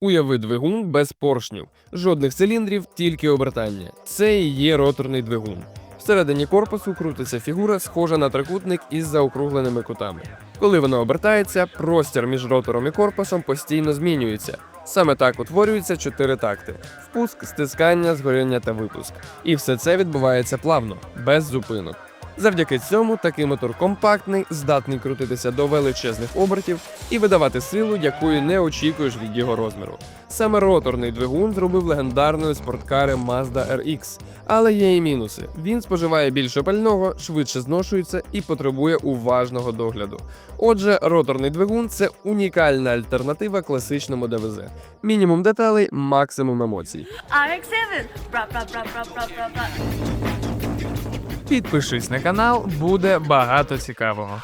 Уяви двигун без поршнів, жодних циліндрів, тільки обертання. Це і є роторний двигун. Всередині корпусу крутиться фігура, схожа на трикутник із заокругленими кутами. Коли воно обертається, простір між ротором і корпусом постійно змінюється. Саме так утворюються чотири такти: впуск, стискання, згоряння та випуск. І все це відбувається плавно, без зупинок. Завдяки цьому такий мотор компактний, здатний крутитися до величезних обертів і видавати силу, якої не очікуєш від його розміру. Саме роторний двигун зробив легендарною спорткари Mazda RX. Але є і мінуси. Він споживає більше пального, швидше зношується і потребує уважного догляду. Отже, роторний двигун це унікальна альтернатива класичному ДВЗ. Мінімум деталей, максимум емоцій. RX-7. Підпишись на канал, буде багато цікавого.